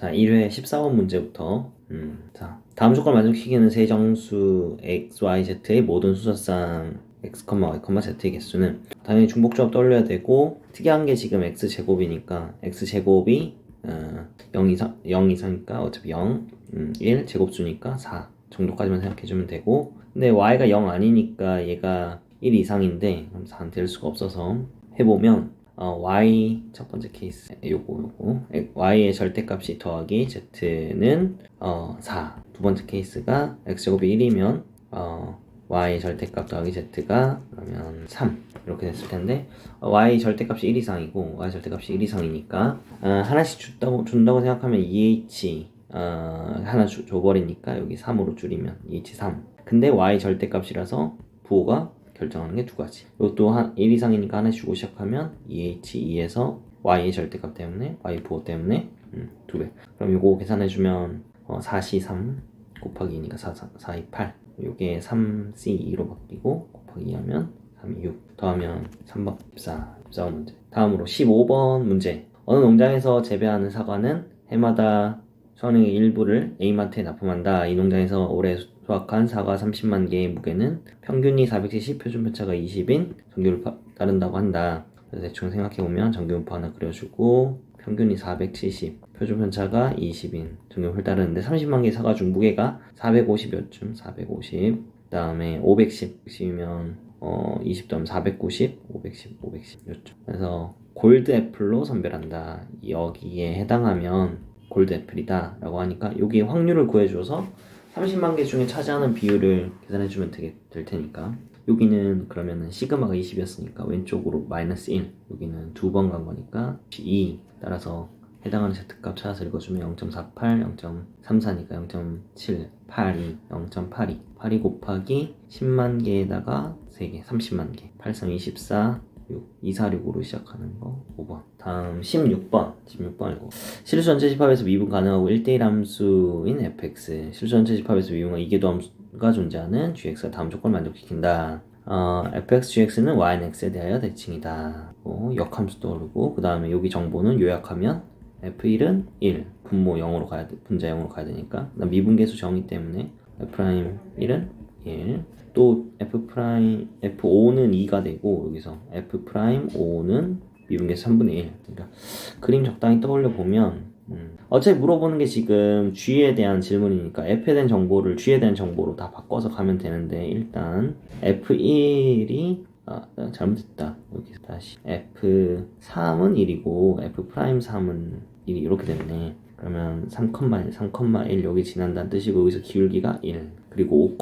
자, 1회 14번 문제부터. 음, 자, 다음 조건 만족시키는 세 정수 x, y, z의 모든 수서상 x, y, z의 개수는 당연히 중복조합 떠올려야 되고 특이한 게 지금 x 제곱이니까 x 제곱이 어, 0 이상 0 이상이니까 어차피 0, 음, 1 제곱수니까 4 정도까지만 생각해주면 되고 근데 y가 0 아니니까 얘가 1 이상인데 그럼 4는 될 수가 없어서 해보면 어, y 첫 번째 케이스. 요거 요거. Y의 절대값이 더하기 z는 어, 4. 두 번째 케이스가 x제곱이 1이면 어, y 절대값 더하기 z가 그러면 3 이렇게 됐을 텐데 어, y 절대값이 1 이상이고 y 절대값이 1 이상이니까 어, 하나씩 준다고 준다고 생각하면 2h 어, 하나 주, 줘버리니까 여기 3으로 줄이면 2h 3 근데 y 절대값이라서 부호가 결정하는 게 두 가지. 이것도 한 1 이상이니까 하나씩 주고 시작하면 2h2에서 y의 절대값 때문에 y 부호 때문에 음, 두 배. 그럼 이거 계산해주면 어, 4c 3 곱하기 2니까 4, 4, 4 2, 8. 요게 3c 2로 바뀌고 곱하기 2 하면 3, 2, 6. 더하면 3번 14. 14번 문제. 다음으로 15번 문제. 어느 농장에서 재배하는 사과는 해마다 수확량의 일부를 A마트에 납품한다. 이 농장에서 올해 수확한 사과 30만 개의 무게는 평균이 470, 표준 편차가 20인 정규를 따른다고 한다. 그래서 대충 생각해보면 정규분포 하나 그려주고 평균이 470, 표준 편차가 20인 정규분포를 따르는데 30만 개 사과 중 무게가 450몇 쯤, 450. 그 다음에 510, 10이면 어, 20 더하면 490, 510, 510 요쯤. 그래서 골드 애플로 선별한다. 여기에 해당하면 골드 애플이다 라고 하니까 여기 확률을 구해줘서 30만 개 중에 차지하는 비율을 계산해주면 되게 될 테니까. 여기는 그러면은 시그마가 20이었으니까 왼쪽으로 마이너스 1 여기는 두 번 간 거니까 2 따라서 해당하는 Z값 찾아서 읽어주면 0.48, 0.34니까 0.782, 0.82 82 곱하기 10만 개에다가 3개, 30만 개. 83, 24 6, 246으로 시작하는 거 5번. 다음 16번. 16번이고 실수 전체 집합에서 미분 가능하고 1대1 함수인 fx 실수 전체 집합에서 미분과 이계도 함수가 존재하는 gx가 다음 조건을 만족시킨다. 어, fx, gx는 y는 x에 대하여 대칭이다. 어, 역함수 떠오르고 그 다음에 여기 정보는 요약하면 f1은 1 분모 0으로 가야 돼 분자 0으로 가야 되니까. 미분계수 정의 때문에 f'1은 1. 또 f 프라임 f5는 2가 되고 여기서 f 프라임 5는 미분계 3분의 1. 그러니까 그림 적당히 떠올려 보면 음, 어차피 물어보는 게 지금 g에 대한 질문이니까 f에 대한 정보를 g에 대한 정보로 다 바꿔서 가면 되는데 일단 f1이 아, 잘못했다. 여기 다시 f3은 1이고 f 프라임 3은 1이 이렇게 됐네. 그러면 3,1, 3,1 여기 지난다는 뜻이고 여기서 기울기가 1 그리고 5,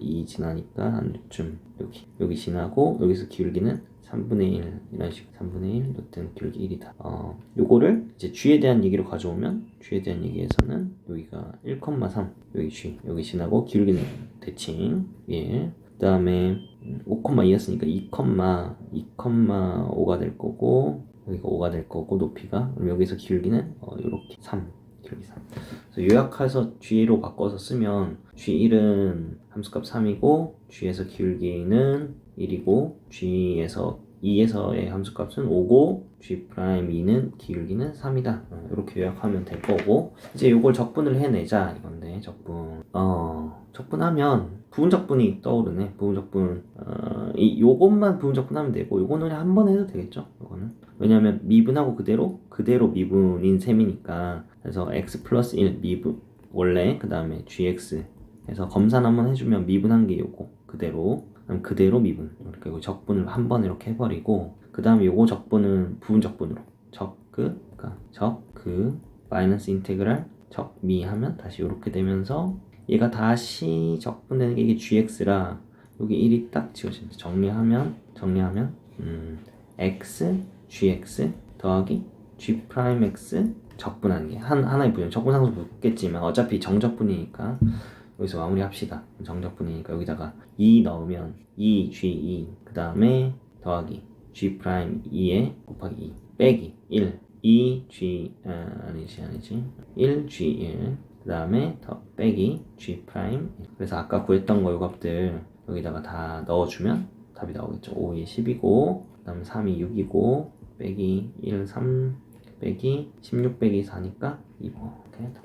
2 지나니까 한쯤 여기 여기 지나고 여기서 기울기는 3분의 1 이런 식으로 3분의 1 여튼 기울기 1이다. 어 요거를 이제 g에 대한 얘기로 가져오면 g에 대한 얘기에서는 여기가 1,3 여기 g 여기 지나고 기울기는 대칭 1 그다음에 5,2였으니까 2,2,5가 될 거고 여기가 5가 될 거고 높이가. 그럼 여기서 기울기는 어, 이렇게 3 기울기 3 그래서 요약해서 G로 바꿔서 쓰면 G1은 함수값 3이고 G에서 기울기는 1이고 G에서 2에서의 함수값은 5고 G'2는 기울기는 3이다. 어, 이렇게 요약하면 될 거고. 이제 이걸 적분을 해내자 이건데 적분. 어 적분하면 부분적분이 떠오르네. 부분적분 어, 이 요것만 부분적분하면 되고 요거는 그냥 한 번 해도 되겠죠? 요거는. 왜냐면 미분하고 그대로 그대로 미분인 셈이니까. 그래서 x 플러스 1 미분 원래 그 다음에 gx 해서 검산 한번 해주면 미분한 게 요거 그대로 그대로 미분. 그러니까 적분을 한 번 이렇게 해버리고 그 다음에 요거 적분은 부분 적분으로. 적그 그러니까 적그 마이너스 인테그랄 적미 하면 다시 이렇게 되면서 얘가 다시 적분되는 게 이게 gx라 여기 1이 딱 지워진다. 정리하면 정리하면 음, x gx 더하기 g 프라임 x 적분하는 게 한, 하나의 분열 적분 상수 붙겠지만 어차피 정적분이니까 여기서 마무리합시다. 정적분이니까 여기다가 2 넣으면 2 g 2그 다음에 더하기 g 프라임 2에 곱하기 2 빼기 1 2 g 아, 아니지 아니지. 1 g 1 그 다음에 더 빼기 g 프라임 그래서 아까 구했던 거 요값들 여기다가 다 넣어주면 답이 나오겠죠. 5, 2, 10이고 그 다음 3, 2, 6이고 빼기 1, 3, 빼기 16 빼기 4니까 2번.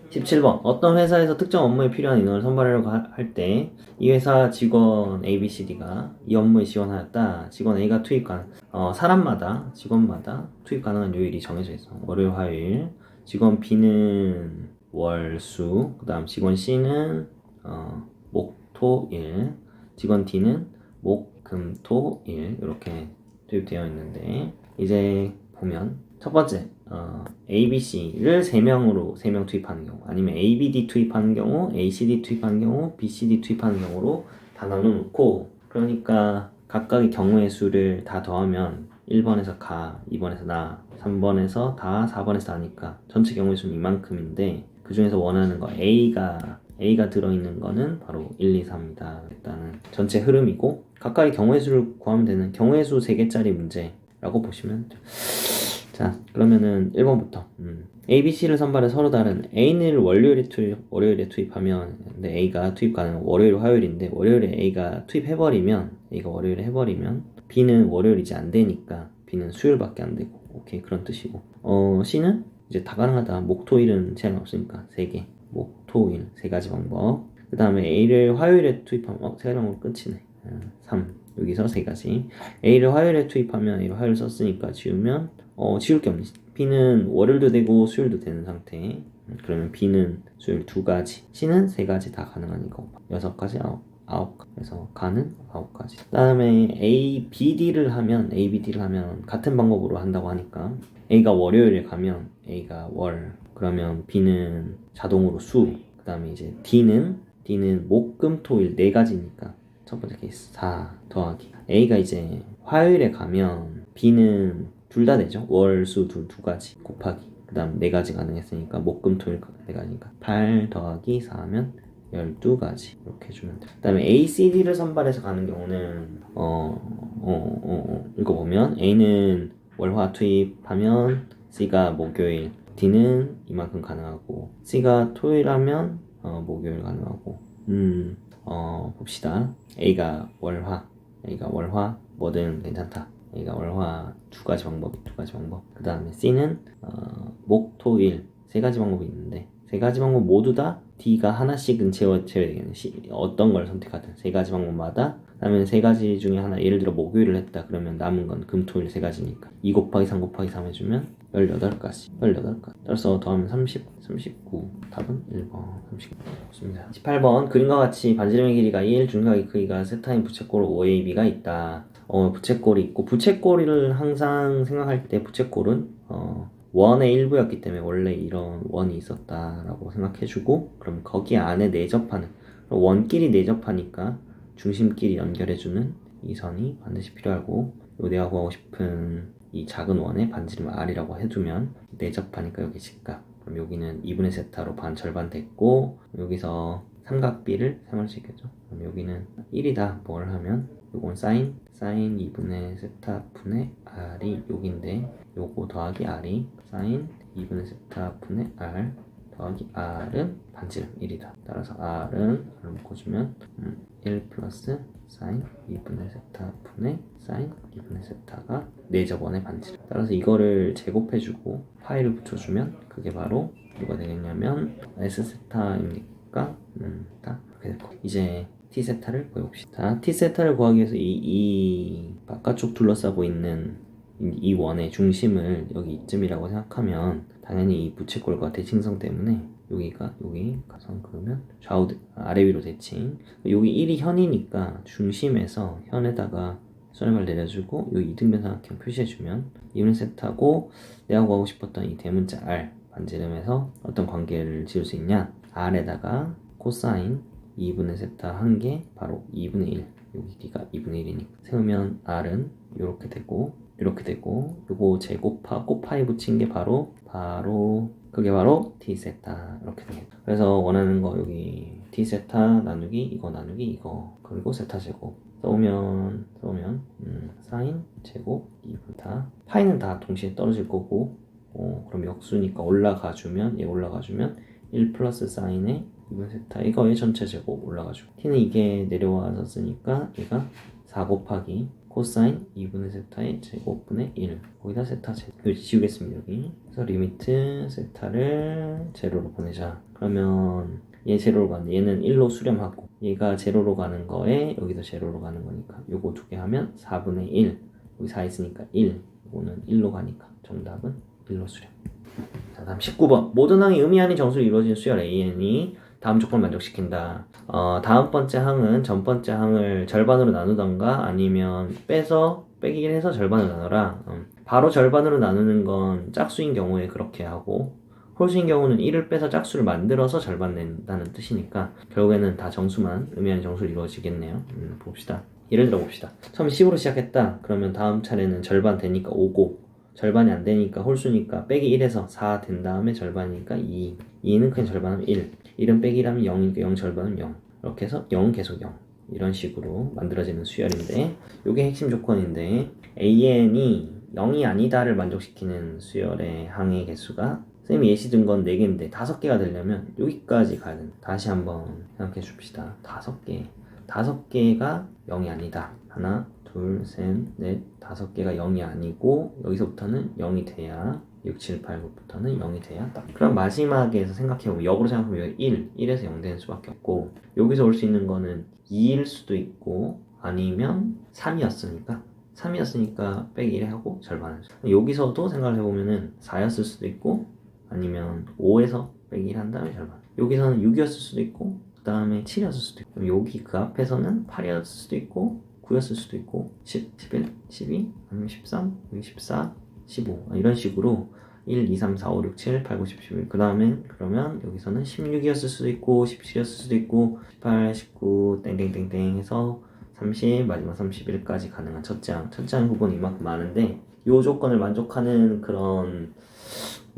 17번. 어떤 회사에서 특정 업무에 필요한 인원을 선발하려고 할 때 이 회사 직원 A, B, C, D가 이 업무에 지원하였다. 직원 A가 투입 가능, 어, 사람마다, 직원마다 투입 가능한 요일이 정해져 있어. 월요일, 화요일. 직원 B는 월, 수. 그 다음 직원 C는 어, 목, 토, 일. 직원 D는 목, 금, 토, 일. 이렇게 투입되어 있는데 이제 보면 첫 번째 어, A, B, C를 3명으로 3명 투입하는 경우 아니면 A, B, D 투입하는 경우 A, C, D 투입하는 경우 B, C, D 투입하는 경우로 다 나눠 놓고 그러니까 각각의 경우의 수를 다 더하면 1번에서 가, 2번에서 나, 3번에서 다, 4번에서 나니까 전체 경우의 수는 이만큼인데 그 중에서 원하는 거 A가 A가 들어있는 거는 바로 1, 2, 3이다. 일단은 전체 흐름이고 각각의 경우의 수를 구하면 되는 경우의 수 3개짜리 문제라고 보시면 돼요. 자 그러면은 1번부터. 음. A, B, C를 선발해 서로 다른 A를 월요일에 투입, 월요일에 투입하면 근데 A가 투입 가능 월요일, 화요일인데 월요일에 A가 투입해버리면 A가 월요일에 해버리면 B는 월요일이지 안 되니까 B는 수요일밖에 안 되고. 오케이 그런 뜻이고. 어 C는 이제 다 가능하다. 목토일은 제한 없으니까 3개. 목, 토, 일세 가지 방법. 그 다음에 A를 화요일에 투입하면 어? 세 가지 방법 끝이네. 음, 3 여기서 세 가지. A를 화요일에 투입하면 A를 화요일 썼으니까 지우면 어 지울 게 없니 B는 월요일도 되고 수요일도 되는 상태. 음, 그러면 B는 수요일 두 가지 C는 세 가지 다 가능한 이거 여섯 가지 아홉 아홉 가- 그래서 가는 아홉 가지. 그 다음에 A, B, D를 하면 A, B, D를 하면 같은 방법으로 한다고 하니까 A가 월요일에 가면 A가 월 그러면 B는 자동으로 수 그 다음에 이제 D는 D는 목, 금, 토, 일 네 가지니까 첫 번째 케이스 4 더하기. A가 이제 화요일에 가면 B는 둘 다 되죠. 월, 수, 둘 두 가지 곱하기. 그 다음 네 가지 가능했으니까 목, 금, 토, 일 네 가지니까 8 더하기 4 하면 12가지 이렇게 해주면 돼. 그 다음에 A, C, D를 선발해서 가는 경우는 어, 어, 어, 어, 읽어보면 A는 월화 투입하면 C가 목요일 D는 이만큼 가능하고 C가 토요일 하면 어, 목요일 가능하고. 음, 어, 봅시다. A가 월화 A가 월화 뭐든 괜찮다 A가 월화 두 가지 방법 두 가지 방법. 그 다음에 C는 어, 목, 토, 일. 세 가지 방법이 있는데 세 가지 방법 모두 다 D가 하나씩은 채워 채워야. 시- 어떤 걸 선택하든 세 가지 방법마다. 그다음에 세 가지 중에 하나 예를 들어 목요일을 했다 그러면 남은 건 금토일 세 가지니까. 2 곱하기 3 곱하기 3 해주면 18가지 18가지. 따라서 더하면 30 39 답은 1번 39 좋습니다. 18번. 그림과 같이 반지름의 길이가 1 중각의 크기가 세타인 부채꼴 OAB가 있다 어 부채꼴이 있고 부채꼴을 항상 생각할 때 부채꼴은 어 원의 일부였기 때문에 원래 이런 원이 있었다라고 생각해주고 그럼 거기 안에 내접하는 원끼리 내접하니까 중심끼리 연결해주는 이 선이 반드시 필요하고 요 내가 구하고 싶은 이 작은 원의 반지름 R이라고 해두면 내접하니까 여기 직각. 그럼 여기는 2분의 세타로 반 절반 됐고 여기서 삼각비를 사용할 수 있겠죠 그럼 여기는 1이다. 뭘 하면 요건 사인 사인 2분의 세타 분의 R이 여기인데 요거 더하기 R이 사인 2분의 세타 분의 R 더하기 R은 반지름 1이다. 따라서 R은 R을 묶어주면 음, 1 플러스 사인 2분의 세타 분의 사인 2분의 세타가 4접원의 반지름. 따라서 이거를 제곱해주고 파이를 붙여주면 그게 바로 뭐가 되겠냐면 S 세타입니까? 음, 다 그렇게 될 거. 이제 T 세타를 구해봅시다. 자, T 세타를 구하기 위해서 이, 이 바깥쪽 둘러싸고 있는 이- 이 원의 중심을 여기 이쯤이라고 생각하면 당연히 이 부채꼴과 대칭성 때문에 여기가 여기 가선 그러면 좌우 대- 아래 위로 대칭 여기 1이 현이니까 중심에서 현에다가 수렴을 내려주고 여기 이등변 삼각형 표시해주면 이분의 세트하고 내가 구하고 싶었던 이 대문자 R 반지름에서 어떤 관계를 지을 수 있냐 R에다가 코사인 2분의 세타 한게 바로 2분의 1 여기 D가 2분의 1이니까. 세우면 R은 이렇게 되고 이렇게 되고 요거 제곱하고 파이 붙인 게 바로 바로 그게 바로 t 세타. 이렇게 되겠죠. 그래서 원하는 거 여기 t 세타 나누기 이거 나누기 이거. 그리고 세타 제곱. 써오면 써오면 음, 사인 제곱 2분 다. 파이는 다 동시에 떨어질 거고 어, 그럼 역수니까 올라가 주면 얘 올라가 주면 1 플러스 사인에 2분 세타. 이거의 전체 제곱 올라가죠. t는 이게 내려와서 쓰니까 얘가 4 곱하기 코사인 2분의 세타의 제곱분의 1 거기다 세타 제 여기 지우겠습니다 여기. 그래서 리미트 세타를 제로로 보내자. 그러면 얘 제로로 가는데 얘는 1로 수렴하고 얘가 제로로 가는 거에 여기도 제로로 가는 거니까 요거 두 개 하면 4분의 1 여기 4 있으니까 1 이거는 1로 가니까 정답은 1로 수렴. 자 다음 19번. 모든 항이 의미 아닌 정수로 이루어진 수열 AN이 다음 조건을 만족시킨다 어, 다음 번째 항은 전 번째 항을 절반으로 나누던가 아니면 빼서 빼기를 해서 절반으로 나눠라 음, 바로 절반으로 나누는 건 짝수인 경우에 그렇게 하고 홀수인 경우는 1을 빼서 짝수를 만들어서 절반 낸다는 뜻이니까 결국에는 다 정수만 의미하는 정수로 이루어지겠네요. 음, 봅시다. 예를 들어 봅시다. 처음 10으로 시작했다. 그러면 다음 차례는 절반 되니까 5고 절반이 안 되니까 홀수니까 빼기 1에서 4 된 다음에 절반이니까 2. 2는 그냥 절반하면 1. 1은 빼기 1하면 0이니까 0 절반은 0. 이렇게 해서 0 계속 0. 이런 식으로 만들어지는 수열인데 이게 핵심 조건인데 AN이 0이 아니다를 만족시키는 수열의 항의 개수가 선생님이 예시 든 건 4개인데 5개가 되려면 여기까지 가야 된다. 다시 한번 생각해 줍시다. 5개. 5개가 0이 아니다. 하나, 둘, 셋, 넷, 5개가 0이 아니고 여기서부터는 0이 돼야 6, 7, 8, 9부터는 0이 돼야 딱. 그럼 마지막에서 생각해보면 역으로 생각하면 여기 1, 1에서 0 되는 수밖에 없고 여기서 올 수 있는 거는 2일 수도 있고 아니면 3이었으니까 3이었으니까 빼기 1 하고 절반을 수. 여기서도 생각을 해보면은 4였을 수도 있고 아니면 5에서 빼기 1 한 다음에 절반. 여기서는 6이었을 수도 있고 그 다음에 7이었을 수도 있고 여기 그 앞에서는 8이었을 수도 있고 9였을 수도 있고 10, 11, 12 아니면 13, 여기 14, 15 아, 이런 식으로 1, 2, 3, 4, 5, 6, 7, 8, 9, 10, 11. 그 다음에 그러면 여기서는 16이었을 수도 있고 17이었을 수도 있고 18, 19, 땡땡땡땡 해서 30, 마지막 31까지 가능한 첫째 항. 첫째 항 부분이 이만큼 많은데 이 조건을 만족하는 그런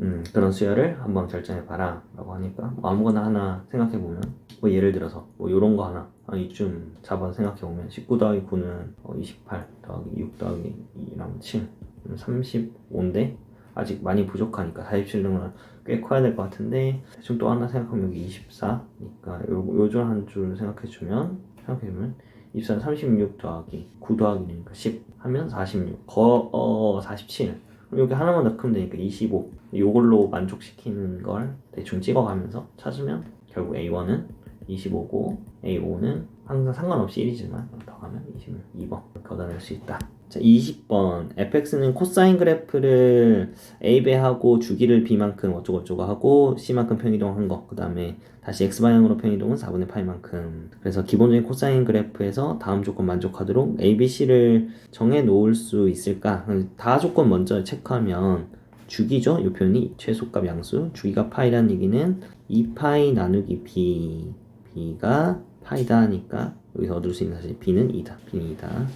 음, 그런 수열을 한번 결정해 봐라 라고 하니까 뭐 아무거나 하나 생각해 보면 뭐 예를 들어서 뭐 요런 거 하나 아, 이쯤 잡아서 생각해 보면 19 더하기 9는 어, 28 더하기 6 더하기 2라면 7 35인데 아직 많이 부족하니까 47등은 꽤 커야 될 것 같은데 대충 또 하나 생각하면 여기 24니까. 요, 요줄 한줄 생각해 주면 생각해 주면 24는 36 더하기 9 더하기니까 10 하면 46 거, 어, 47 그럼 여기 하나만 더 크면 되니까 25 요걸로 만족시키는 걸 대충 찍어가면서 찾으면 결국 A1은 25고 A5는 항상 상관없이 1이지만 더 가면 22번 이렇게 얻어낼 수 있다. 자 20번. fx는 코사인 그래프를 a배하고 주기를 b만큼 어쩌고저쩌고 하고 c만큼 편이동한 거. 그 다음에 다시 x방향으로 편이동은 4분의 파이만큼. 그래서 기본적인 코사인 그래프에서 다음 조건 만족하도록 a, b, c를 정해 놓을 수 있을까? 다 조건 먼저 체크하면 주기죠? 이 표현이? 최소값 양수 주기가 파이라는 얘기는 2파이 나누기 b b가 파이다 하니까 여기서 얻을 수 있는 사실 b는 2다. B는 2다.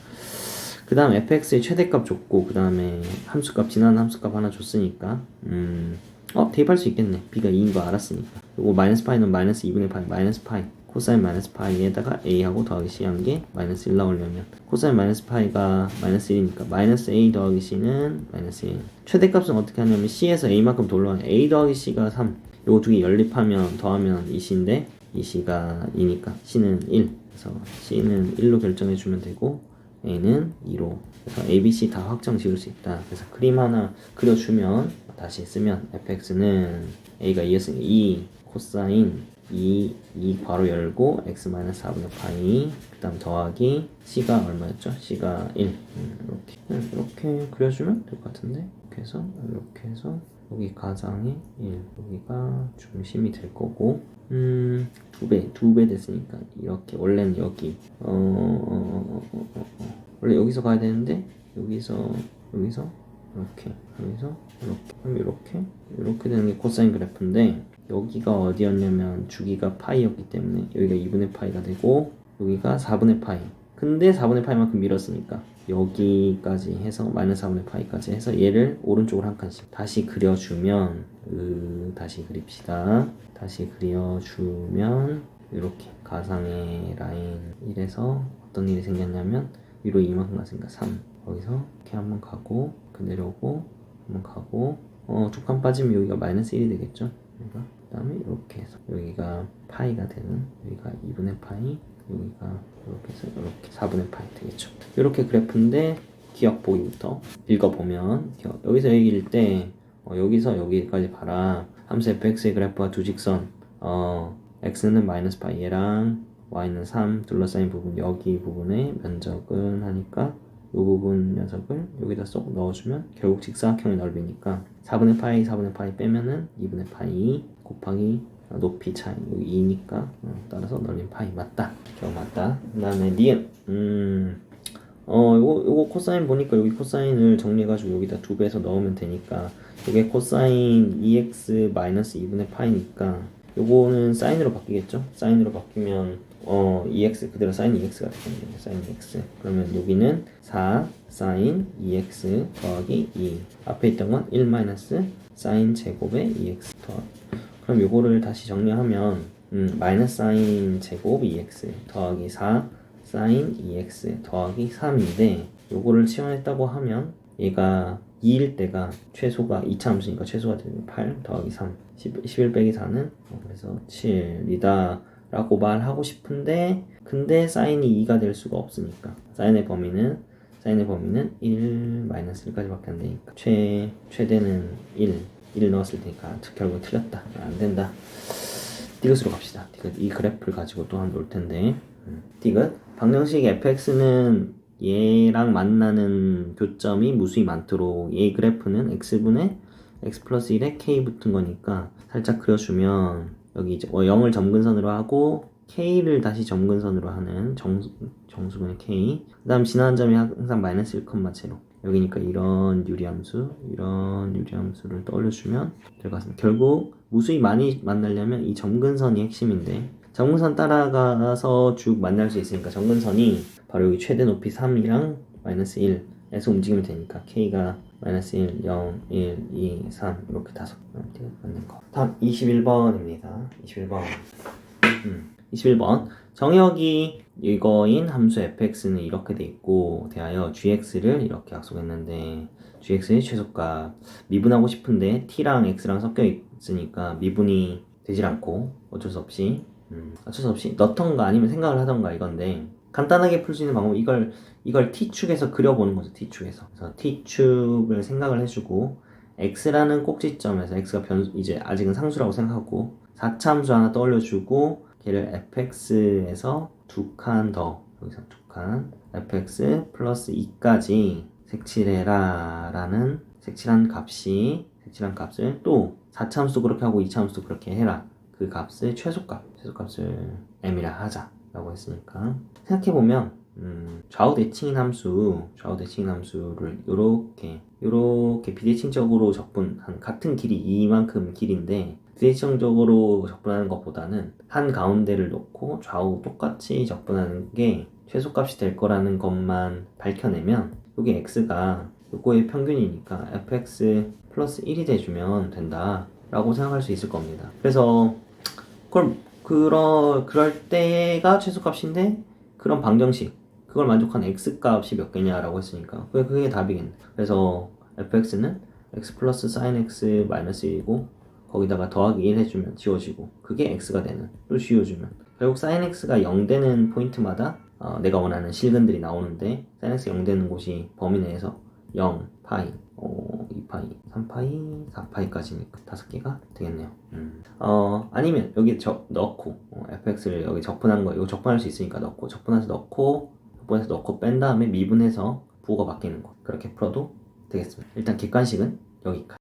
그 다음 fx의 최대값 줬고 그 다음에 함수값 지난 함수값 하나 줬으니까 음, 어 대입할 수 있겠네. B가 2인 거 알았으니까. 요거 마이너스 파이는 마이너스 2분의 파이 마이너스 파이. 코사인 마이너스 파이에다가 a하고 더하기 c 한 게 마이너스 1 나오려면. 코사인 마이너스 파이가 마이너스 1이니까 마이너스 a 더하기 c는 마이너스 1 최대값은 어떻게 하냐면 c에서 a만큼 돌려면 a 더하기 c가 3 요거 두 개 연립하면 더하면 2c인데 2c가 2니까 c는 1 그래서 c는 1로 결정해 주면 되고 a는 2로. 그래서 a, b, c 다 확정 지을 수 있다. 그래서 그림 하나 그려주면 다시 쓰면 fx는 a가 2였으니까 2 코사인 2, 2 괄호 열고 x 마이너스 4분의 파이. 그 다음 더하기 c가 얼마였죠? c가 1 음, 이렇게. 음, 이렇게 그려주면 될 것 같은데. 이렇게 해서 이렇게 해서 여기 가장이 1 여기가 중심이 될 거고 음, 두 배, 두 배 됐으니까 이렇게 원래는 여기. 어, 어, 어, 어, 어. 원래 여기서 가야 되는데 여기서 여기서 이렇게 여기서 이렇게. 그럼 이렇게? 이렇게 되는 게 코사인 그래프인데 여기가 어디였냐면 주기가 파이였기 때문에 여기가 2분의 파이가 되고 여기가 4분의 파이 근데 4분의 파이만큼 밀었으니까 여기까지 해서 마이너스 4분의 파이까지 해서 얘를 오른쪽으로 한 칸씩 다시 그려주면 으, 다시 그립시다. 다시 그려주면 이렇게 가상의 라인 1에서 어떤 일이 생겼냐면 위로 이만큼 갔으니까 3 거기서 이렇게 한번 가고 그 내려오고 한번 가고. 어, 두칸 빠지면 여기가 마이너스 1이 되겠죠? 그러니까 그 다음에 이렇게 해서 여기가 파이가 되는 여기가 2분의 파이 여기가 이렇게 해서 이렇게 4분의 파이 되겠죠. 이렇게 그래프인데 기억 보기부터 읽어보면 기억- 여기서 얘기일 때 어, 여기서 여기까지 봐라. 함수 fx의 그래프와 두 직선 어, x는 마이너스 파이 얘랑 y는 3 둘러싸인 부분 여기 부분의 면적은 하니까 이 부분 녀석을 여기다 쏙 넣어주면 결국 직사각형의 넓이니까 4분의 파이 4분의 파이 빼면은 2분의 파이 곱하기 어, 높이 차이 여기 2니까 따라서 넓이 파이 맞다 결국 맞다 그 다음에 니은 음 어, 요거, 요거 코사인 보니까 여기 코사인을 정리해가지고 여기다 두 배에서 넣으면 되니까 이게 코사인 2x 마이너스 2분의 파이니까 요거는 사인으로 바뀌겠죠? 사인으로 바뀌면 어 2x 그대로 사인 2x가 되겠네요. 사인 2x. 그러면 여기는 4 사인 2x 더하기 2. 앞에 있던 건 1 마이너스 사인 제곱의 2x 더하기. 그럼 요거를 다시 정리하면 음, 마이너스 사인 제곱 2x 더하기 4 사인 2x 더하기 3인데 요거를 치환했다고 하면 얘가 2일 때가 최소가 2차 함수니까 최소가 되는 8 더하기 3 10, 11 빼기 4는? 그래서 7이다 라고 말하고 싶은데 근데 사인이 2가 될 수가 없으니까. 사인의 범위는 사인의 범위는 1 마이너스 1까지밖에 안 되니까 최, 최대는 1 1 넣었을 테니까 결국 틀렸다. 안 된다. 디귿으로 갑시다. 디귿 이 그래프를 가지고 또한 놀 텐데. 음. 디귿 방정식 fx는 얘랑 만나는 교점이 무수히 많도록 얘 그래프는 x분의 x 플러스 1에 k 붙은 거니까 살짝 그려주면 여기 이제 0을 점근선으로 하고 k를 다시 점근선으로 하는 정수, 정수분의 k. 그 다음 지나는 점이 항상 마이너스 1, 제로 여기니까 이런 유리함수 이런 유리함수를 떠올려주면 될 것 같습니다. 결국 무수히 많이 만나려면 이 점근선이 핵심인데 점근선 따라가서 쭉 만날 수 있으니까 점근선이 바로 여기 최대 높이 3이랑 마이너스 1에서 움직이면 되니까 k가 마이너스 1, 0, 1, 2, 3 이렇게 다섯 맞는 거. 다음 21번입니다. 21번. 음, 21번 정역이 이거인 함수 fx는 이렇게 돼 있고 대하여 gx를 이렇게 약속했는데 gx의 최소값. 미분하고 싶은데 t랑 x랑 섞여 있으니까 미분이 되질 않고 어쩔 수 없이 음, 어쩔 수 없이 넣던가 아니면 생각을 하던가 이건데 간단하게 풀 수 있는 방법은 이걸 이걸 t축에서 그려보는 거죠 t축에서. 그래서 t축을 생각을 해주고 x라는 꼭지점에서 x가 변 이제 아직은 상수라고 생각하고 4차 함수 하나 떠올려주고 걔를 fx에서 두 칸 더 여기서 두 칸 fx 플러스 2까지 색칠해라 라는 색칠한 값이 색칠한 값을 또 4차 함수도 그렇게 하고 2차 함수도 그렇게 해라. 그 값의 최소값 최소값을 m이라 하자 라고 했으니까. 생각해보면 음, 좌우 대칭인 함수 좌우 대칭인 함수를 요렇게 비대칭적으로 적분 한 같은 길이 이만큼 길인데 비대칭적으로 적분하는 것보다는 한 가운데를 놓고 좌우 똑같이 적분하는 게 최소값이 될 거라는 것만 밝혀내면 여기 x가 요거의 평균이니까 fx 플러스 1이 돼주면 된다 라고 생각할 수 있을 겁니다. 그래서 그걸 그러, 그럴 때가 최소값인데 그런 방정식 그걸 만족한 x값이 몇 개냐라고 했으니까 그게, 그게 답이겠네. 그래서 fx는 x 플러스 sin x 마이너스 1이고 거기다가 더하기 1 해주면 지워지고 그게 x가 되는 또 지워주면 결국 sin x가 0 되는 포인트마다 어, 내가 원하는 실근들이 나오는데 sin x 0 되는 곳이 범위 내에서 0, 파이, 어, 2파이, 3파이, 4파이까지니까 다섯 개가 되겠네요. 음. 어, 아니면 여기 저, 넣고 어, fx를 여기 적분한 거 이거 적분할 수 있으니까 넣고 적분해서 넣고 적분해서 넣고 뺀 다음에 미분해서 부호가 바뀌는 거 그렇게 풀어도 되겠습니다. 일단 객관식은 여기까지.